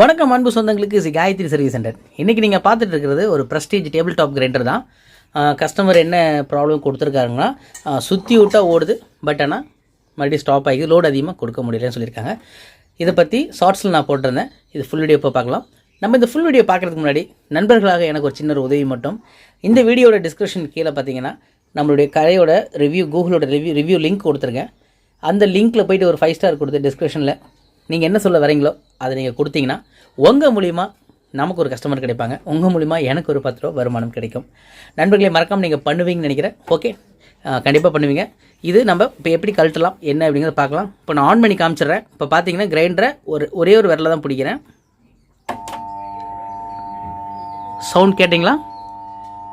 வணக்கம் அன்பு சொந்தங்களுக்கு. C Gayathri service centre. இன்றைக்கி நீங்கள் பார்த்துட்டு இருக்கிறது ஒரு ப்ரெஸ்டீஜ் டேபிள் டாப் கிரைண்டர் தான் கஸ்டமர் என்ன ப்ராப்ளம் கொடுத்துருக்காருங்கன்னா சுற்றி விட்டால் ஓடுது பட் ஆனால் மறுபடியும் ஸ்டாப் ஆகி லோடு அதிகமாக கொடுக்க முடியலன்னு சொல்லியிருக்காங்க. இதை பற்றி ஷார்ட்ஸில் நான் போட்டிருந்தேன். இது ஃபுல் வீடியோ இப்போ பார்க்கலாம். நம்ம இந்த ஃபுல் வீடியோ பார்க்குறதுக்கு முன்னாடி நண்பர்களாக எனக்கு ஒரு சின்ன ஒரு உதவி மட்டும். இந்த வீடியோட டிஸ்கிரிப்ஷன் கீழே பார்த்தீங்கன்னா நம்மளுடைய கடையோட ரிவ்யூ கூகுளோட ரிவ்யூ ரிவ்யூ லிங்க் கொடுத்துருக்கேன். அந்த லிங்க்கில் போயிட்டு ஒரு ஃபைவ் ஸ்டார் கொடுத்து டிஸ்கிரிப்ஷனில் நீங்கள் என்ன சொல்ல வரீங்களோ அதை நீங்கள் கொடுத்தீங்கன்னா உங்கள் மூலிமா நமக்கு ஒரு கஸ்டமர் கிடைப்பாங்க. உங்கள் மூலிமா எனக்கு ஒரு பத்து ரூபா வருமானம் கிடைக்கும். நண்பர்களை மறக்காமல் நீங்கள் பண்ணுவீங்கன்னு நினைக்கிறேன். ஓகே கண்டிப்பாக பண்ணுவீங்க. இது நம்ம இப்போ எப்படி கழட்டலாம் என்ன அப்படிங்கிறத பார்க்கலாம். இப்போ நான் ஆன் பண்ணி காமிச்சிடுறேன். இப்போ பார்த்தீங்கன்னா கிரைண்டரை ஒரு ஒரே ஒரு விரல தான் பிடிக்கிறேன். சவுண்ட் கேட்டிங்களா?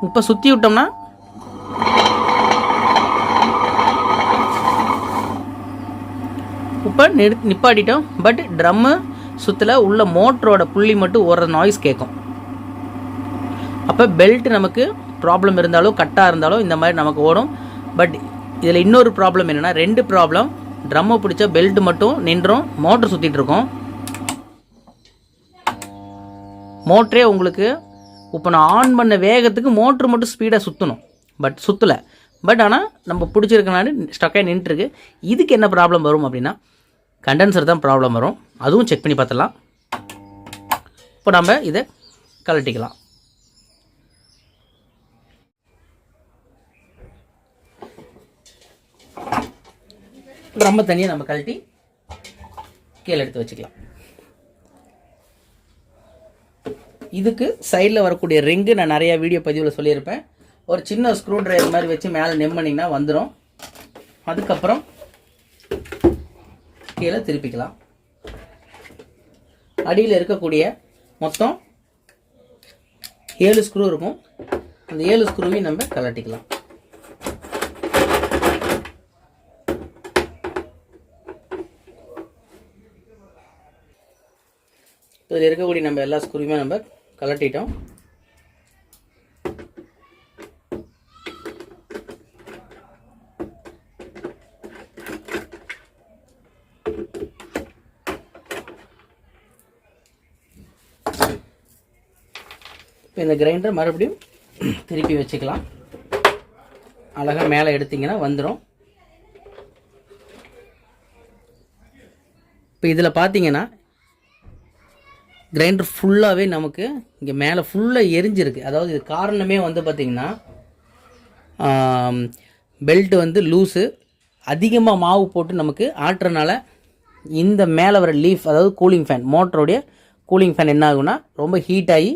இப்போ சுற்றி விட்டோம்னா இப்போ நிறு நிப்பாட்டிட்டோம். பட் ட்ரம்மு சுற்றுல உள்ள மோட்டரோட புள்ளி மட்டும் ஓடுற நாய்ஸ் கேட்கும் அப்போ பெல்ட் நமக்கு ப்ராப்ளம் இருந்தாலும் கட்டாக இருந்தாலும் இந்த மாதிரி நமக்கு ஓடும். பட் இதில் இன்னொரு ப்ராப்ளம் என்னென்னா ரெண்டு ப்ராப்ளம் ட்ரம்மை பிடிச்சா பெல்ட் மட்டும் நின்றோம் மோட்டர் சுற்றிட்டு இருக்கோம். மோட்டரே உங்களுக்கு இப்போ நான் ஆன் பண்ண வேகத்துக்கு மோட்ரு மட்டும் ஸ்பீடாக சுற்றணும் பட் சுற்றலை பட் ஆனால் நம்ம பிடிச்சிருக்கனால ஸ்டக்காக நின்றுருக்கு. இதுக்கு என்ன ப்ராப்ளம் வரும் அப்படின்னா கண்டென்சர் தான் ப்ராப்ளம் வரும். அதுவும் செக் பண்ணி பார்த்துடலாம். இப்போ நம்ம இதை கழட்டிக்கலாம். ரொம்ப தனியாக நம்ம கழட்டி கீழே எடுத்து வச்சுக்கலாம். இதுக்கு சைடில் வரக்கூடிய ரிங்கு நான் நிறையா வீடியோ பதிவில் சொல்லியிருப்பேன். ஒரு சின்ன ஸ்க்ரூ ட்ரைவர் மாதிரி வச்சு மேலே நெம்மனிங்கன்னா வந்துடும் அதுக்கப்புறம் கீழே திருப்பிக்கலாம். அடியில் இருக்கக்கூடிய மொத்தம் ஏழு ஸ்க்ரூ இருக்கும். அந்த ஏழு ஸ்க்ரூவையும் நம்ம கலட்டிக்கலாம் இதில் இருக்கக்கூடிய நம்ம எல்லா ஸ்க்ரூவையுமே நம்ம கலட்டிட்டோம் இப்போ இந்த கிரைண்டர் மறுபடியும் திருப்பி வச்சுக்கலாம். அழகாக மேலே எடுத்திங்கன்னா வந்துடும் இப்போ இதில் பார்த்தீங்கன்னா கிரைண்டர் ஃபுல்லாகவே நமக்கு இங்கே மேலே ஃபுல்லாக எரிஞ்சிருக்கு. அதாவது இது காரணமே வந்து பார்த்திங்கன்னா பெல்ட் வந்து லூஸு அதிகமாக மாவு போட்டு நமக்கு ஆட்டுறனால இந்த மேலே வர லீஃப் அதாவது கூலிங் ஃபேன் மோட்டருடைய கூலிங் ஃபேன் என்ன ஆகுன்னா ரொம்ப ஹீட் ஆகி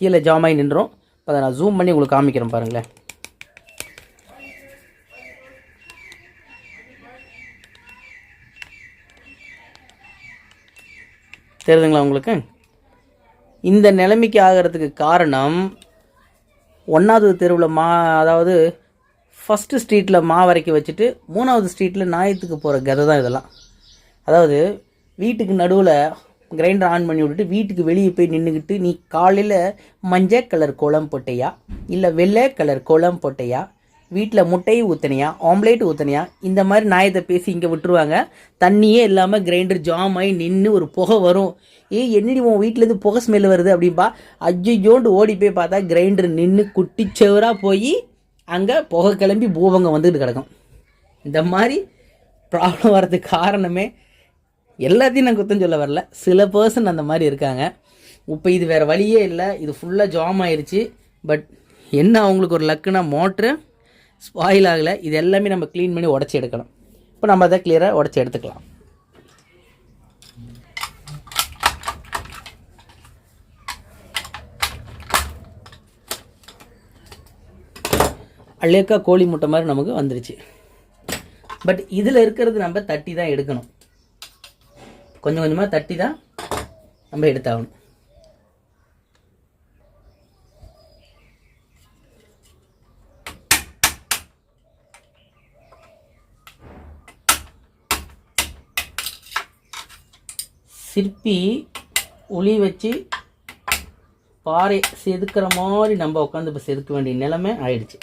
கீழே ஜாம் ஆகி நின்றோம். இப்போ அதை நான் ஜூம் பண்ணி உங்களுக்கு காமிக்கிறேன் பாருங்களேன். தெரியுதுங்களா உங்களுக்கு? இந்த நிலைமைக்கு ஆகிறதுக்கு காரணம் ஒன்றாவது தெருவில் மா அதாவது ஃபஸ்ட்டு ஸ்ட்ரீட்டில் மா வரைக்கும் வச்சுட்டு மூணாவது ஸ்ட்ரீட்டில் நாயத்துக்கு போகிற கதை தான் இதெல்லாம். அதாவது வீட்டுக்கு நடுவில் கிரைண்டர் ஆன் பண்ணி விட்டுட்டு வீட்டுக்கு வெளியே போய் நின்றுக்கிட்டு நீ காலையில் மஞ்சள் கலர் குளம் போட்டையா? இல்லை வெள்ளை கலர் குளம் போட்டையா? வீட்டில் முட்டை ஊற்றினியா ஆம்லேட் ஊற்றினியா இந்த மாதிரி நாயத்தை பேசி இங்கே விட்டுருவாங்க. தண்ணியே இல்லாமல் கிரைண்டர் ஜாம் ஆகி நின்று ஒரு புகை வரும். ஏ என்னடி உன் வீட்டிலேருந்து புகை ஸ்மெல் வருது? அப்படின்பா அஜ்ஜோண்டு ஓடி போய் பார்த்தா கிரைண்டர் நின்று குட்டிச்சவராக போய் அங்கே புகை கிளம்பி பூவங்க வந்துக்கிட்டு கிடக்கும். இந்த மாதிரி ப்ராப்ளம் வர்றதுக்கு காரணமே எல்லாத்தையும் நான் குத்தம் சொல்ல வரல. சில பர்சன் அந்த மாதிரி இருக்காங்க. இப்போ இது வேறு வழியே இல்லை. இது ஃபுல்லாக ஜாம் ஆயிடுச்சு பட் என்ன அவங்களுக்கு ஒரு லக்குனா மோட்ரு ஸ்பாயில் ஆகலை. இது எல்லாமே நம்ம க்ளீன் பண்ணி உடச்சி எடுக்கணும். இப்போ நம்ம அதை கிளியராக உடச்சி எடுத்துக்கலாம். அழகா கோழி முட்டை மாதிரி நமக்கு வந்துருச்சு. பட் இதில் இருக்கிறது நம்ம தட்டி தான் எடுக்கணும். கொஞ்சம் கொஞ்சமாக தட்டி தான் நம்ம எடுத்தாகணும். சிற்பி உளி வச்சு பாறை செதுக்கிற மாதிரி நம்ம உட்காந்து இப்போ செதுக்க வேண்டிய நிலைமை ஆயிடுச்சு.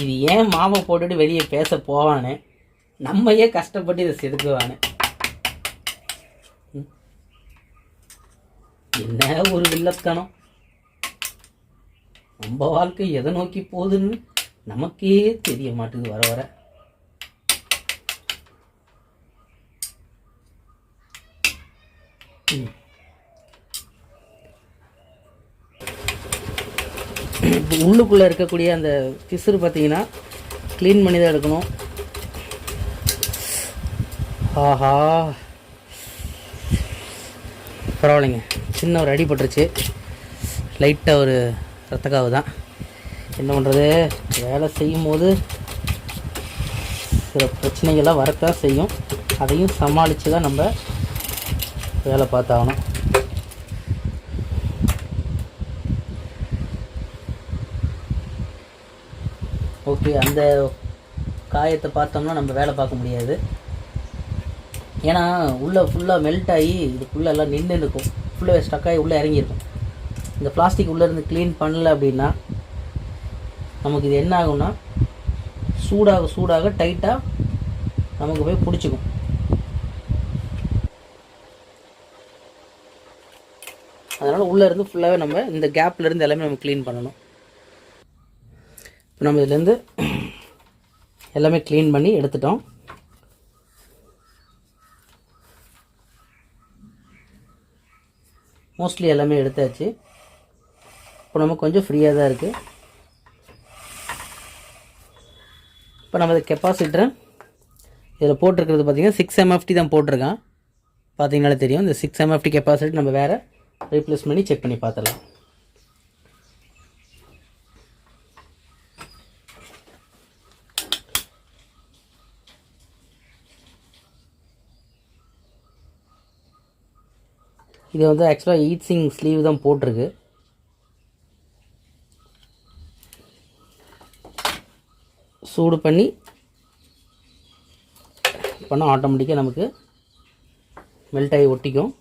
இது ஏன் மாவை போட்டுட்டு வெளியே பேச போவானே? ஏன் கஷ்டப்பட்டு இதை செதுக்குவானே. என்ன ஒரு வில்லத்தனம்? நம்ம வாழ்க்கை எதை நோக்கி போகுதுன்னு நமக்கே தெரிய மாட்டுது வர வர. ம். உள்ளுக்குள்ளே இருக்கக்கூடிய அந்த பிசுறு பார்த்தீங்கன்னா க்ளீன் பண்ணி தான் எடுக்கணும். ஆஹா. பரவாயில்லைங்க. சின்ன ஒரு அடிபட்டுருச்சு லைட்டாக ஒரு ரத்தக்காவு தான். என்ன பண்ணுறது வேலை செய்யும் போது சில பிரச்சனைகள்லாம் வரத்தான் செய்யும். அதையும் சமாளித்து தான் நம்ம வேலை பார்த்தாகணும். ஓகே அந்த காயத்தை பார்த்தோம்னா நம்ம வேலை பார்க்க முடியாது. ஏன்னா உள்ளே ஃபுல்லாக மெல்ட் ஆகி இதுக்குள்ளே எல்லாம் நின்று இருக்கும் ஃபுல்லாக ஸ்டக் ஆகி உள்ளே இறங்கியிருக்கும். இந்த பிளாஸ்டிக் உள்ளே இருந்து க்ளீன் பண்ணல அப்படின்னா நமக்கு இது என்ன ஆகும்னா சூடாக சூடாக டைட்டாக நமக்கு போய் பிடிச்சிக்கும். அதனால் உள்ளே இருந்து ஃபுல்லாகவே நம்ம இந்த கேப்லேருந்து எல்லாமே நம்ம க்ளீன் பண்ணணும். இப்போ நம்ம இதுலேருந்து எல்லாமே க்ளீன் பண்ணி எடுத்துட்டோம். மோஸ்ட்லி எல்லாமே எடுத்தாச்சு. இப்போ நம்ம கொஞ்சம் ஃப்ரீயாக தான் இருக்குது இப்போ நம்ம கெப்பாசிட்டரை இதில் போட்டிருக்கிறது பார்த்தீங்கன்னா சிக்ஸ் எம்எஃப்டி தான் போட்டிருக்கான். பார்த்தீங்கனாலே தெரியும். இந்த சிக்ஸ் எம்எஃப்டி கெப்பாசிட்டி நம்ம வேறு ரீப்ளேஸ் பண்ணி செக் பண்ணி பார்த்துடலாம். இது வந்து ஆக்சுவலாக ஈட்ஸிங் ஸ்லீவ் தான் போட்டிருக்கு. சூடு பண்ணி பண்ணால் ஆட்டோமேட்டிக்காக நமக்கு மெல்ட் ஆகி ஒட்டிக்கும்.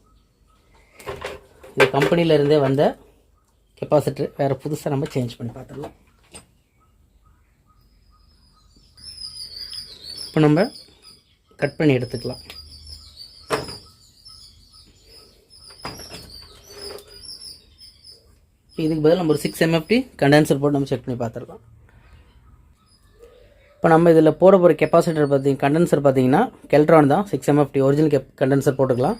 இது கம்பெனியில் இருந்தே வந்த கெப்பாசிட்டர் வேறு புதுசாக நம்ம சேஞ்ச் பண்ணி பார்த்துடலாம். இப்போ நம்ம கட் பண்ணி எடுத்துக்கலாம். இப்போ இதுக்கு பதில் நம்ம ஒரு சிக்ஸ் எம்எஃப்டி கண்டென்சர் போட்டு நம்ம செக் பண்ணி பார்த்துருக்கோம் இப்போ நம்ம இதில் போட போகிற கெப்பாசிட்டர் பார்த்திங்க கண்டென்சர் பார்த்தீங்கன்னா கெல்ட்ரான் தான் six MFD original cap condenser போட்டுக்கலாம்.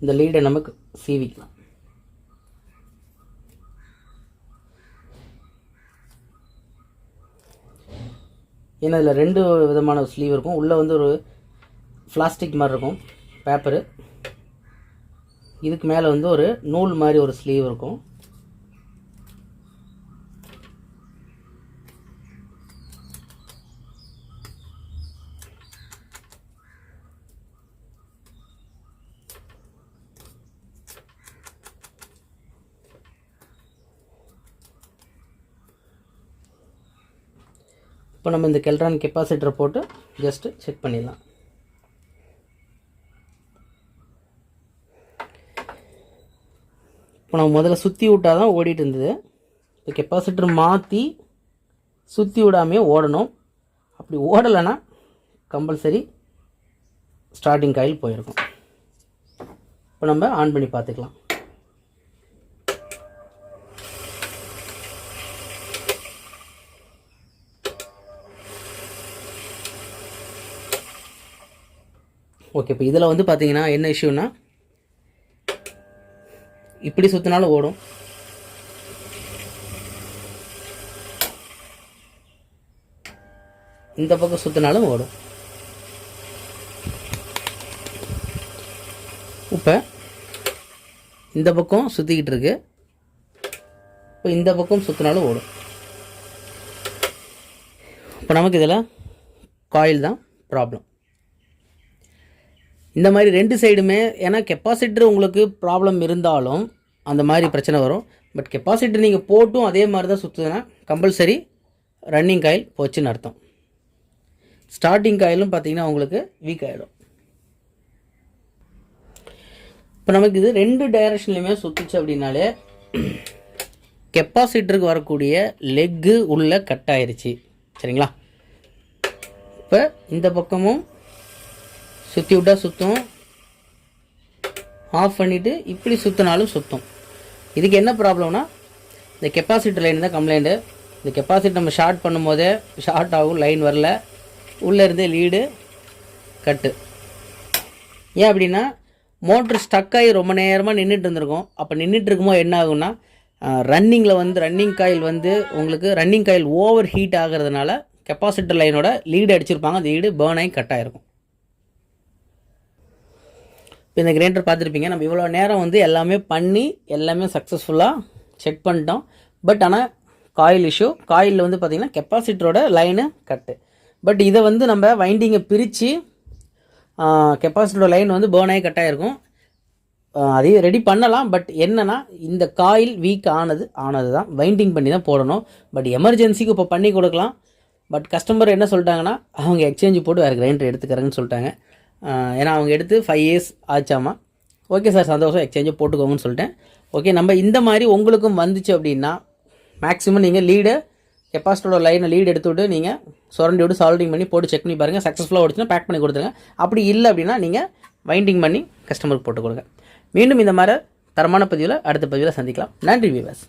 இந்த லீடை நமக்கு சீவிக்கலாம். ஏன்னா இதில் ரெண்டு விதமான ஸ்லீவ் இருக்கும். உள்ளே வந்து ஒரு பிளாஸ்டிக் மாதிரி இருக்கும் பேப்பரு இதுக்கு மேலே வந்து ஒரு நூல் மாதிரி ஒரு ஸ்லீவ் இருக்கும். இப்போ நம்ம இந்த கெல்ட்ரான் கெப்பாசிட்டரை போட்டு ஜஸ்ட்டு செக் பண்ணிடலாம். இப்போ நம்ம முதல்ல சுற்றி விட்டால் தான் ஓடிட்டு இருந்தது. இப்போ கெப்பாசிட்டர் மாற்றி சுற்றி விடாமே ஓடணும். அப்படி ஓடலைன்னா கம்பல்சரி ஸ்டார்டிங் காயில் போயிருக்கும். இப்போ நம்ம ஆன் பண்ணி பார்த்துக்கலாம். ஓகே இப்போ இதில் வந்து பார்த்தீங்கன்னா என்ன இஷ்யூனா இப்படி சுற்றினாலும் ஓடும். இந்த பக்கம் சுற்றினாலும் ஓடும். இப்போ இந்த பக்கம் சுற்றிக்கிட்டு இருக்கு. இப்போ இந்த பக்கம் சுற்றினாலும் ஓடும். இப்போ நமக்கு இதில் காயில் தான் ப்ராப்ளம் இந்த மாதிரி ரெண்டு சைடுமே ஏன்னா கெப்பாசிட்டர் உங்களுக்கு ப்ராப்ளம் இருந்தாலும் அந்த மாதிரி பிரச்சனை வரும். பட் கெப்பாசிட்டர் நீங்கள் போட்டும் அதே மாதிரி தான் சுற்றுதுன்னா கம்பல்சரி ரன்னிங் காயில் போச்சுன்னு அர்த்தம். ஸ்டார்டிங் காயிலும் பார்த்தீங்கன்னா உங்களுக்கு வீக் ஆகிடும் இப்போ நமக்கு இது ரெண்டு டைரக்ஷன்லையுமே சுற்றுச்சு அப்படின்னாலே கெப்பாசிட்டருக்கு வரக்கூடிய லெக்கு உள்ள கட் ஆயிருச்சு. சரிங்களா? இப்போ இந்த பக்கமும் சுற்றி விட்டா சுற்றும் ஆஃப் பண்ணிவிட்டு இப்படி சுற்றினாலும் சுற்றும் இதுக்கு என்ன ப்ராப்ளம்னா இந்த கெப்பாசிட்டர் லைன் தான் கம்ப்ளைண்ட்டு இந்த கெப்பாசிட்டி நம்ம ஷார்ட் பண்ணும்போதே ஷார்ட் ஆகும் லைன் வரல. உள்ளே இருந்தே லீடு கட்டு ஏன் அப்படின்னா மோட்ரு ஸ்டக் ஆகி ரொம்ப நேரமாக நின்றுட்டு இருந்திருக்கும். அப்போ நின்றுட்டு இருக்கும்போது என்ன ஆகும்னா ரன்னிங்கில் வந்து ரன்னிங் காயில் வந்து உங்களுக்கு ரன்னிங் காயில் ஓவர் ஹீட் ஆகிறதுனால கெப்பாசிட்டர் லைனோட லீடு அடிச்சிருப்பாங்க. அந்த லீடு பேர்ன் ஆகி கட் ஆகிருக்கும் இப்போ இந்த கிரைண்டர் பார்த்துருப்பீங்க. நம்ம இவ்வளோ நேரம் வந்து எல்லாமே பண்ணி எல்லாமே சக்ஸஸ்ஃபுல்லாக செக் பண்ணிட்டோம். பட் ஆனால் காயில் இஷ்யூ காயிலில் வந்து பார்த்திங்கன்னா கெப்பாசிட்டரோட லைனு கட்டு பட் இதை வந்து நம்ம வைண்டிங்கை பிரித்து கெப்பாசிட்டரோட லைன் வந்து பேர்ன் ஆகி கட் ஆகிருக்கும் அதையும் ரெடி பண்ணலாம். பட் என்னென்னா இந்த காயில் வீக் ஆனது ஆனது தான். வைண்டிங் பண்ணி தான் போடணும். பட் எமர்ஜென்சிக்கு இப்போ பண்ணி கொடுக்கலாம். பட் கஸ்டமர் என்ன சொல்லிட்டாங்கன்னா அவங்க எக்ஸ்சேஞ்சு போட்டு வேறு கிரைண்டர் எடுத்துக்கிறேன்னு சொல்லிட்டாங்க. ஏன்னா அவங்க எடுத்து ஃபைவ் இயர்ஸ் ஆச்சாமா? ஓகே சார் சந்தோஷம் எக்ஸ்சேஞ்சை போட்டுக்கோங்கன்னு சொல்லிட்டேன். ஓகே நம்ம இந்த மாதிரி உங்களுக்கும் வந்துச்சு அப்படின்னா மேக்ஸிமம் நீங்கள் லீடை கெப்பாசிட்டரோட லைனை லீடு எடுத்து விட்டு நீங்கள் சுரண்டி விட்டு சால்டிங் பண்ணி போட்டு செக் பண்ணி பாருங்கள் சக்ஸஸ்ஃபுல்லாக ஓடிச்சுன்னா பேக் பண்ணி கொடுத்துருங்க. அப்படி இல்லை அப்படின்னா நீங்கள் வைண்டிங் பண்ணி கஸ்டமருக்கு போட்டு கொடுங்க. மீண்டும் இந்த மாதிரி தரமான பதிவில் அடுத்த பதிவில் சந்திக்கலாம். நன்றி வியூவர்ஸ்